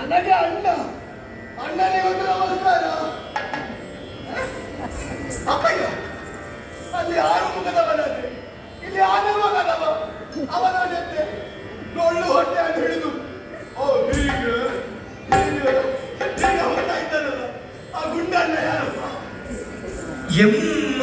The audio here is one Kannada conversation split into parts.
ನನಗೆ ಅಣ್ಣ, ಅಣ್ಣನಿಗೆ ಒಂದು ನಮಸ್ಕಾರ. ಅಪ್ಪಯ್ಯ, ಅಲ್ಲಿ ಆರು ಇಲ್ಲಿ ಆನೆ ಮಗದವ ಅವನ ಜೊತೆ ಡೊಳ್ಳು ಹೊಟ್ಟೆ ಅಂತ ಹಿಡಿದು. ಓ, ಹೀಗೆ? ಹೀಗೆ? ಆ ಗುಂಡಣ್ಣ ಯಾರಪ್ಪ? ಎಮ್ಮ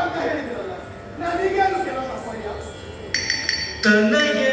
ಅಂತ ಹೇಳಿದ್ರಲ್ಲ ನನಗೇನು ಕೆಲಸ ತನಗೆ